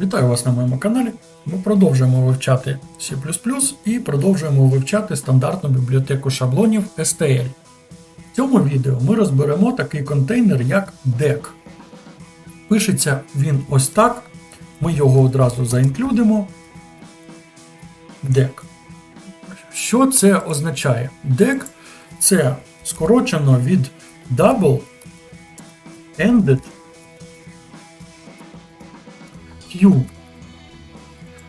Вітаю вас на моєму каналі. Ми продовжуємо вивчати C і продовжуємо вивчати стандартну бібліотеку шаблонів STL. В цьому відео ми розберемо такий контейнер, як DEC. Пишеться він ось так. Ми його одразу заінклюдимо. DEC. Що це означає? DEC це скорочено від Double Ended Q.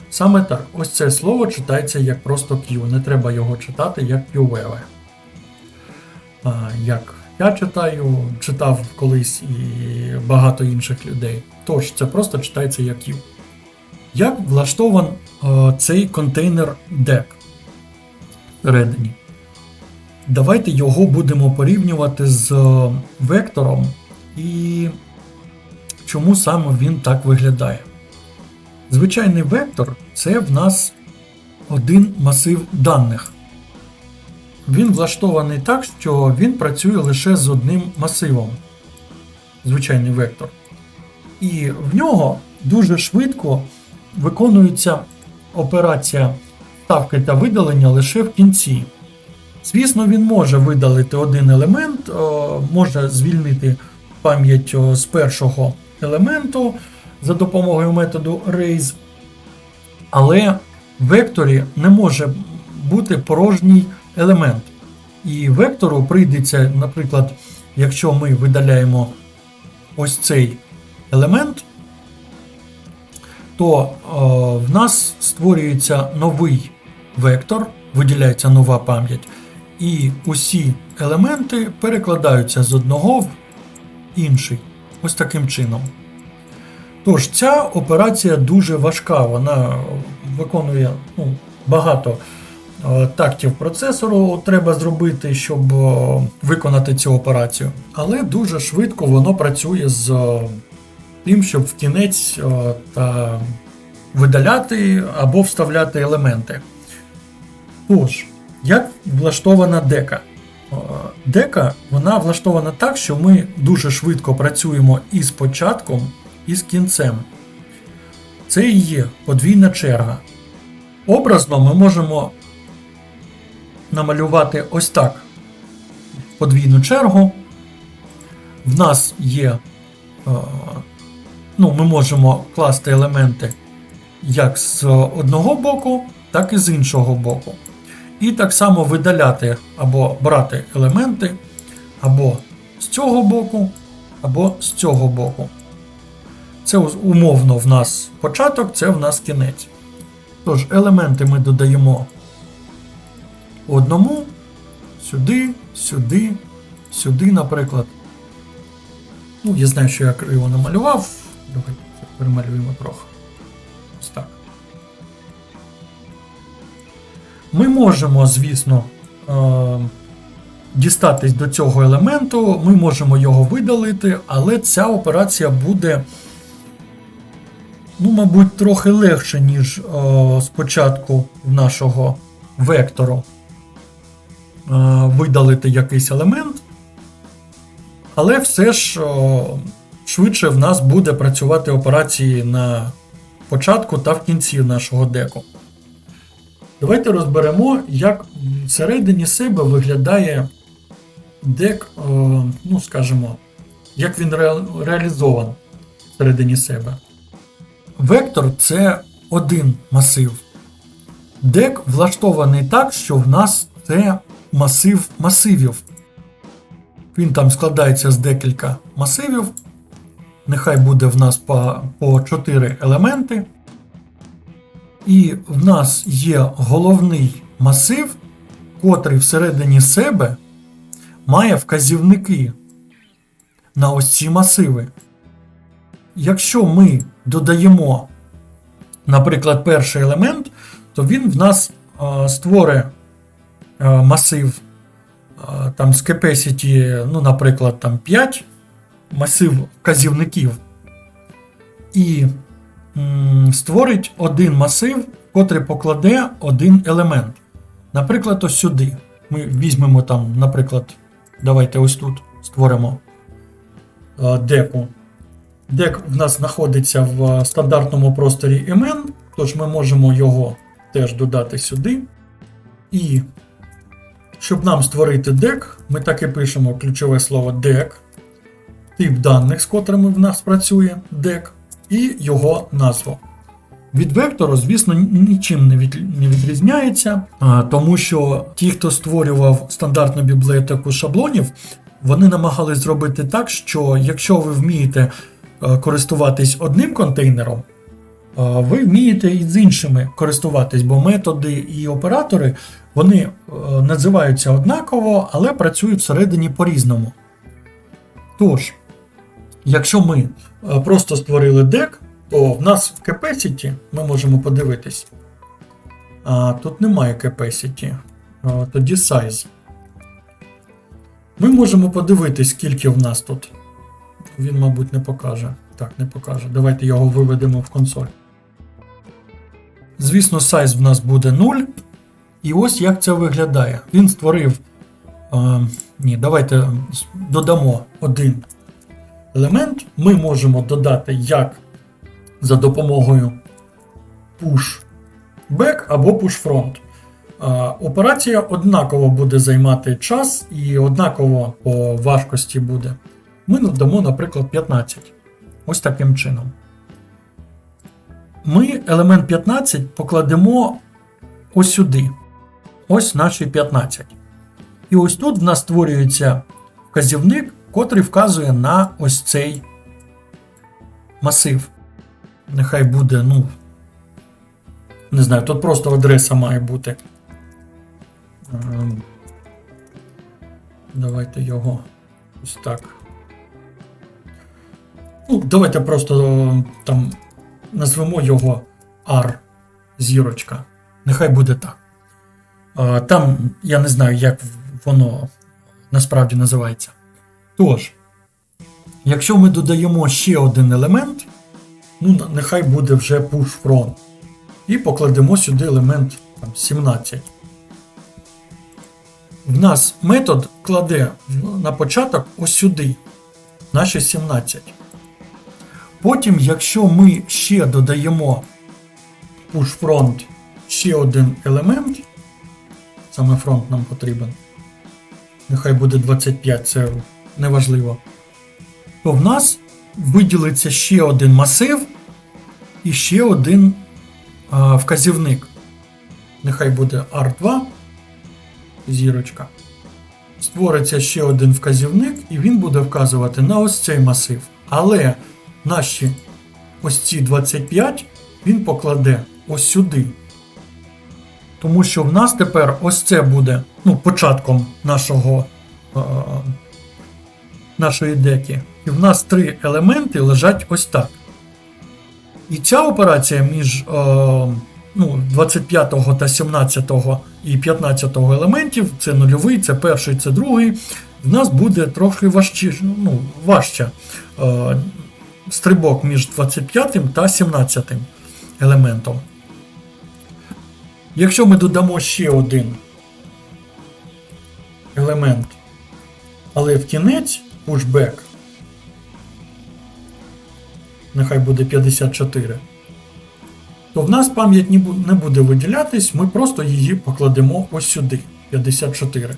Саме так, ось це слово читається як просто Q. Не треба його читати як QVV. А, Як я читаю, читав колись і багато інших людей. Тож, це просто читається як Q. Як влаштован е, цей контейнер DEC всередині? Давайте його будемо порівнювати з е, вектором і чому саме він так виглядає. Звичайний вектор це в нас один масив даних. Він влаштований так, що він працює лише з одним масивом. Звичайний вектор. І в нього дуже швидко виконується операція ставки та видалення лише в кінці. Звісно, він може видалити один елемент, може звільнити пам'ять з першого елементу за допомогою методу raise, але в векторі не може бути порожній елемент. І вектору прийдеться, наприклад, якщо ми видаляємо ось цей елемент, то е, в нас створюється новий вектор, виділяється нова пам'ять, і усі елементи перекладаються з одного в інший. Ось таким чином. Тож, ця операція дуже важка, вона виконує ну, багато е, тактів процесору треба зробити, щоб е, виконати цю операцію. Але дуже швидко воно працює з е, тим, щоб в кінець та видаляти або вставляти елементи. Тож, як влаштована дека? Дека вона влаштована так, що ми дуже швидко працюємо із початком і з кінцем. Це і є подвійна черга. Образно ми можемо намалювати ось так подвійну чергу. В нас є, е, ну, ми можемо класти елементи як з одного боку, так і з іншого боку. І так само видаляти або брати елементи або з цього боку, або з цього боку. Це умовно в нас початок, це в нас кінець. Тож, елементи ми додаємо одному, сюди, сюди, сюди, наприклад. Ну, я знаю, що я криво намалював. Давайте перемалюємо трохи. Ось так. Ми можемо, звісно, е- дістатись до цього елементу, ми можемо його видалити, але ця операція буде ну, мабуть, трохи легше, ніж е, спочатку нашого вектору е, видалити якийсь елемент. Але все ж е, швидше в нас буде працювати операції на початку та в кінці нашого деку. Давайте розберемо, як всередині себе виглядає дек, е, ну, скажімо, як він ре, реалізован всередині себе. Вектор це один масив. Дек влаштований так, що в нас це масив масивів. Він там складається з декілька масивів. Нехай буде в нас по, по 4 елементи. І в нас є головний масив, котрий всередині себе має вказівники на ось ці масиви. Якщо ми додаємо, наприклад, перший елемент, то він в нас створить масив там з capacity, ну, наприклад, там 5 масив вказівників, і створить один масив, котрий покладе один елемент. Наприклад, ось сюди. Ми візьмемо там, наприклад, давайте ось тут створимо деку Дек в нас знаходиться в стандартному просторі MN, тож ми можемо його теж додати сюди. І щоб нам створити дек, ми так і пишемо ключове слово дек, тип даних, з котрими в нас працює дек, і його назву. Від вектору, звісно, нічим не, від, не відрізняється, тому що ті, хто створював стандартну бібліотеку шаблонів, вони намагались зробити так, що якщо ви вмієте е, користуватись одним контейнером, е, ви вмієте і з іншими користуватись, бо методи і оператори вони е, називаються однаково, але працюють всередині по-різному. Тож, якщо ми е, просто створили дек, то в нас в capacity ми можемо подивитись. А, тут немає capacity, тоді size. Ми можемо подивитись, скільки в нас тут. Він, мабуть, не покаже. Так, не покаже. Давайте його виведемо в консоль. Звісно, size в нас буде 0. І ось як це виглядає. Він створив. А, ні, давайте додамо один елемент. Ми можемо додати як за допомогою push back або push front. Операція однаково буде займати час і однаково по важкості буде. Ми надамо, наприклад, 15. Ось таким чином. Ми елемент 15 покладемо ось сюди. Ось наші 15. І ось тут в нас створюється вказівник, котрий вказує на ось цей масив. Нехай буде, ну. Не знаю, тут просто адреса має бути. Ем, Давайте його ось так. Ну, давайте просто там назвемо його R зірочка. Нехай буде так. Там я не знаю, як воно насправді називається. Тож, якщо ми додаємо ще один елемент, ну, нехай буде вже push from. І покладемо сюди елемент там, 17. В нас метод кладе на початок ось сюди, наші 17. Потім, якщо ми ще додаємо push front ще один елемент, саме фронт нам потрібен, нехай буде 25, це неважливо, то в нас виділиться ще один масив і ще один а, вказівник. Нехай буде R2, зірочка. Створиться ще один вказівник, і він буде вказувати на ось цей масив. Але наші ось ці 25 він покладе ось сюди. Тому що в нас тепер ось це буде ну, початком нашого, е, нашої деки. І в нас три елементи лежать ось так. І ця операція між е, ну, 25 та 17 і 15 елементів це нульовий, це перший, це другий. В нас буде трохи важче, ну, важче е, стрибок між 25 та 17 елементом. Якщо ми додамо ще один елемент, але в кінець pushback, нехай буде 54, то в нас пам'ять не буде виділятись, ми просто її покладемо ось сюди, 54.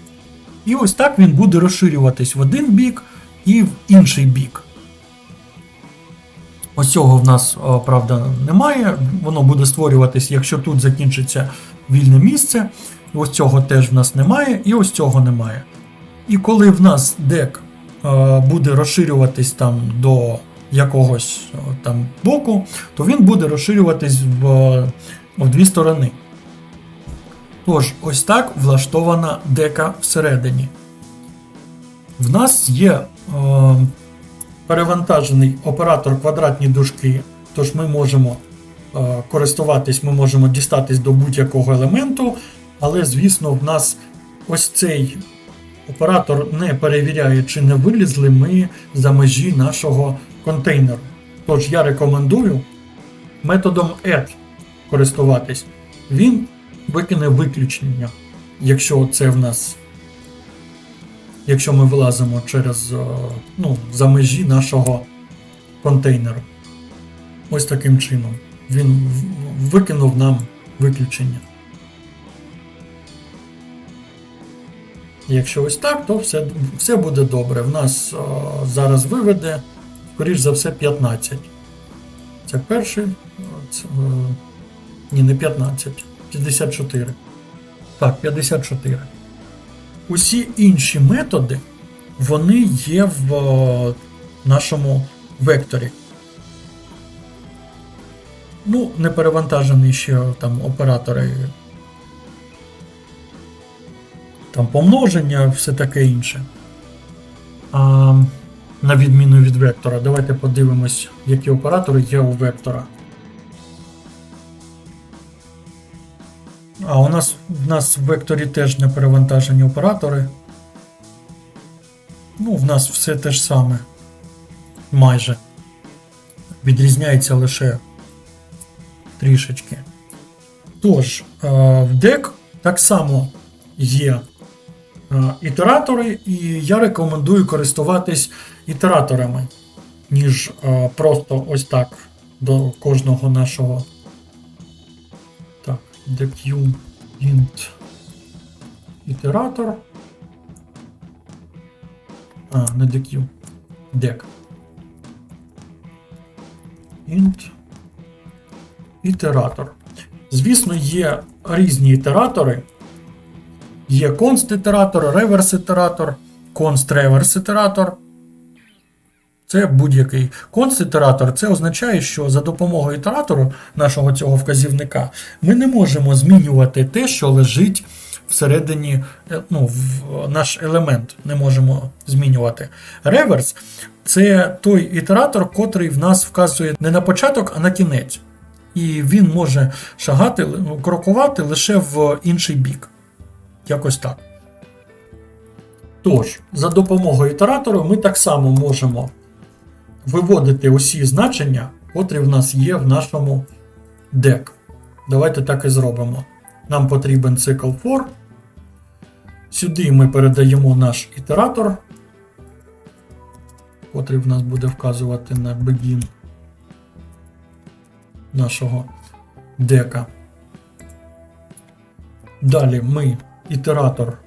І ось так він буде розширюватись в один бік і в інший бік. Ось цього в нас, правда, немає. Воно буде створюватись, якщо тут закінчиться вільне місце. Ось цього теж в нас немає, і ось цього немає. І коли в нас дек буде розширюватись там до якогось там боку, то він буде розширюватись в, в дві сторони. Тож, ось так влаштована дека всередині. В нас є е, перевантажений оператор квадратні дужки, тож ми можемо е, користуватись, ми можемо дістатись до будь-якого елементу, але, звісно, в нас ось цей оператор не перевіряє, чи не вилізли ми за межі нашого контейнеру. Тож я рекомендую методом add користуватись. Він викине виключення, якщо це в нас. Якщо ми вилазимо через ну, за межі нашого контейнеру. Ось таким чином. Він викинув нам виключення. Якщо ось так, то все, все буде добре. В нас о, зараз виведе, скоріш за все, 15. Це перший. Це, е, ні, не 15, 54. Так, 54. Усі інші методи, вони є в о, нашому векторі. Ну, не перевантажені ще там оператори там помноження, все таке інше. А, на відміну від вектора, давайте подивимось, які оператори є у вектора. А у нас в нас в векторі теж не перевантажені оператори. Ну, в нас все те ж саме. Майже. Відрізняється лише трішечки. Тож, е, в DEC так само є е, ітератори, і я рекомендую користуватись ітераторами, ніж е, просто ось так до кожного нашого. Deq ітератор. А, не deq. Dec. Int ітератор. Звісно, є різні ітератори. Є const ітератор, реверс Це будь-який const ітератор. Це означає, що за допомогою ітератору нашого цього вказівника ми не можемо змінювати те, що лежить всередині, е, ну, в наш елемент не можемо змінювати. Реверс це той ітератор, котрий в нас вказує не на початок, а на кінець. І він може шагати, ну, крокувати лише в інший бік. Якось так. Тож, за допомогою ітератору ми так само можемо виводити усі значення, котрі в нас є в нашому DEC. Давайте так і зробимо. Нам потрібен цикл for. Сюди ми передаємо наш ітератор, котрий в нас буде вказувати на begin нашого дека. Далі ми ітератор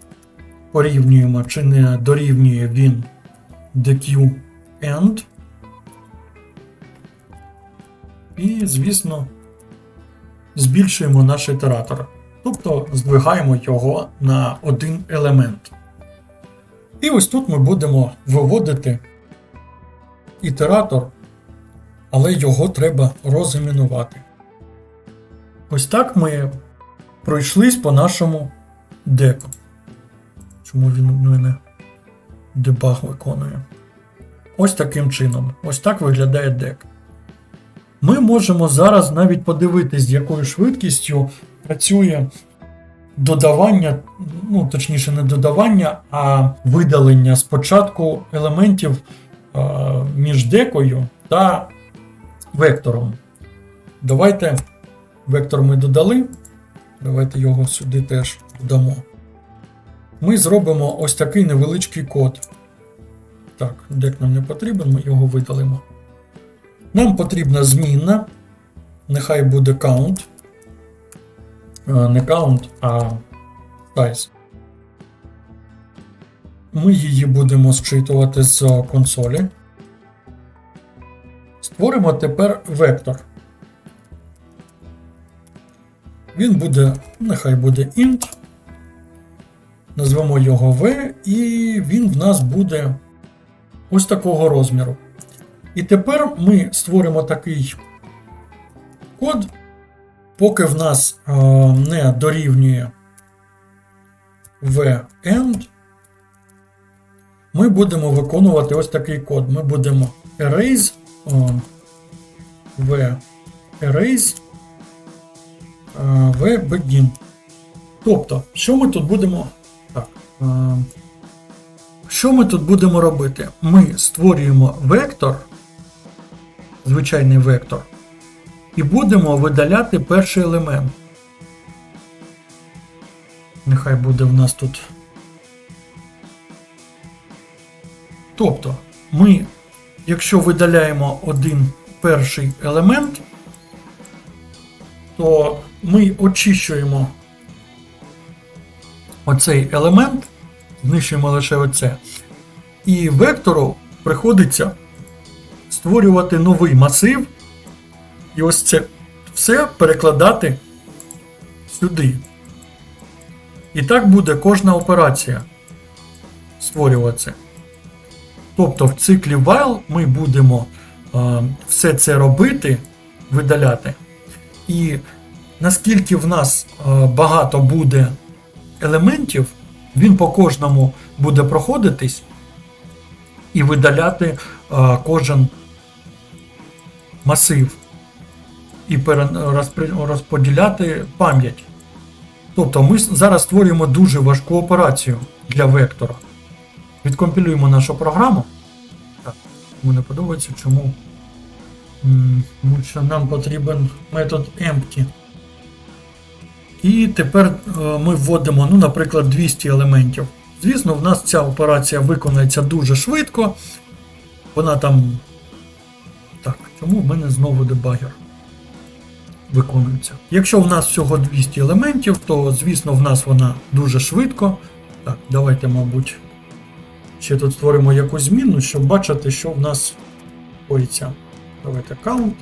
порівнюємо, чи не дорівнює він deq end. І, звісно, збільшуємо наш ітератор. Тобто здвигаємо його на один елемент. І ось тут ми будемо виводити ітератор, але його треба розімінувати. Ось так ми пройшлись по нашому деку. Чому він мене дебаг виконує? Ось таким чином. Ось так виглядає дек. Ми можемо зараз навіть подивитись, з якою швидкістю працює додавання, ну точніше, не додавання, а видалення спочатку елементів е, між декою та вектором. Давайте вектор ми додали. Давайте його сюди теж додамо. Ми зробимо ось такий невеличкий код. Так, дек нам не потрібен, ми його видалимо. Нам потрібна змінна. Нехай буде count. Е, Не count, а size. Ми її будемо зчитувати з консолі. Створимо тепер вектор. Він буде, нехай буде int. Назвемо його v, і він в нас буде ось такого розміру. І тепер ми створимо такий код, поки в нас е, не дорівнює v end, ми будемо виконувати ось такий код. Ми будемо erase е, v erase е, v begin. Тобто, що ми тут будемо. Так. що ми тут будемо робити? Ми створюємо вектор, звичайний вектор, і будемо видаляти перший елемент. Нехай буде в нас тут. Тобто ми якщо видаляємо один перший елемент, то ми очищуємо оцей елемент, знищуємо лише оце. І вектору приходиться створювати новий масив, і ось це все перекладати сюди. І так буде кожна операція створюватися. Тобто в циклі while ми будемо е, все це робити, видаляти. І наскільки в нас е, багато буде елементів, він по кожному буде проходитись і видаляти е, кожен масив і розподіляти пам'ять. Тобто ми зараз створюємо дуже важку операцію для вектора. Відкомпілюємо нашу програму. Так, мені не подобається, чому. Тому що нам потрібен метод empty. І тепер е, ми вводимо, ну, наприклад, 200 елементів. Звісно, в нас ця операція виконається дуже швидко. Вона там. Так, чому в мене знову дебагер виконується? Якщо в нас всього 200 елементів, то звісно в нас вона дуже швидко. Так, давайте, мабуть, ще тут створимо якусь зміну, щоб бачити, що в нас коїться. Давайте count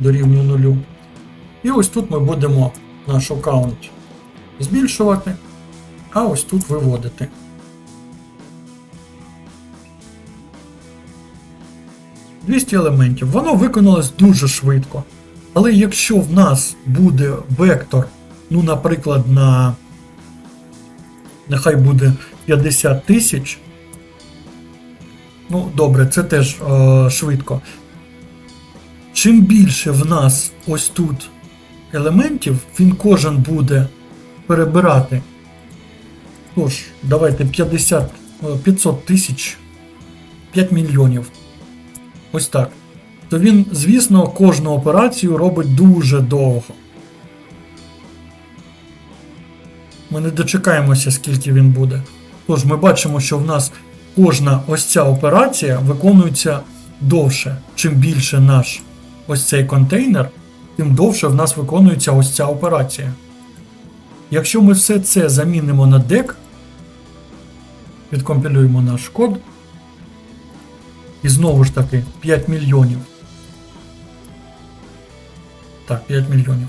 дорівнює нулю. І ось тут ми будемо наш аккаунт збільшувати, а ось тут виводити. «200 елементів. Воно виконалось дуже швидко. Але якщо в нас буде вектор, ну, наприклад, на нехай буде 50 тисяч. Ну, добре, це теж е, швидко. Чим більше в нас ось тут елементів, він кожен буде перебирати. Тож, давайте 50, е, 500 тисяч, 5 мільйонів. Ось так. То він, звісно, кожну операцію робить дуже довго. Ми не дочекаємося, скільки він буде. Тож ми бачимо, що в нас кожна ось ця операція виконується довше. Чим більше наш ось цей контейнер, тим довше в нас виконується ось ця операція. Якщо ми все це замінимо на DEC, відкомпілюємо наш код, і знову ж таки 5 мільйонів. Так, 5 мільйонів.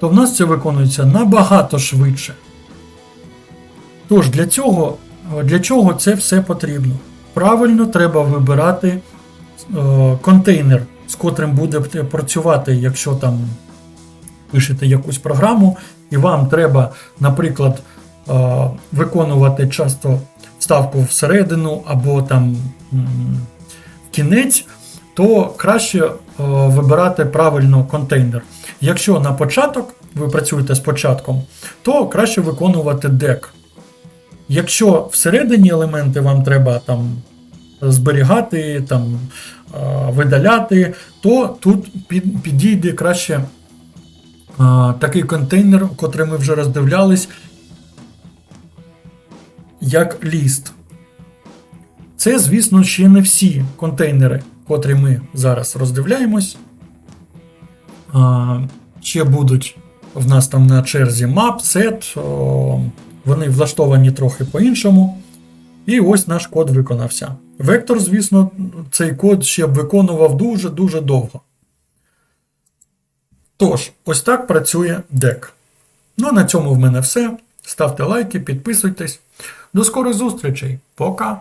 То в нас це виконується набагато швидше. Тож для цього, для чого це все потрібно? Правильно треба вибирати е, контейнер, з котрим буде працювати, якщо там пишете якусь програму, і вам треба, наприклад, е, виконувати часто вставку всередину або там кінець, то краще е, вибирати правильно контейнер. Якщо на початок ви працюєте з початком, то краще виконувати дек. Якщо всередині елементи вам треба там зберігати, там, е, видаляти, то тут підійде краще е, такий контейнер, котрий ми вже роздивлялись, як ліст. Це, звісно, ще не всі контейнери, котрі ми зараз роздивляємось. Ще будуть в нас там на черзі map, set, вони влаштовані трохи по-іншому. І ось наш код виконався. Вектор, звісно, цей код ще б виконував дуже-дуже довго. Тож, ось так працює DEC. Ну, на цьому в мене все. Ставте лайки, підписуйтесь. До скорих зустрічей. Пока!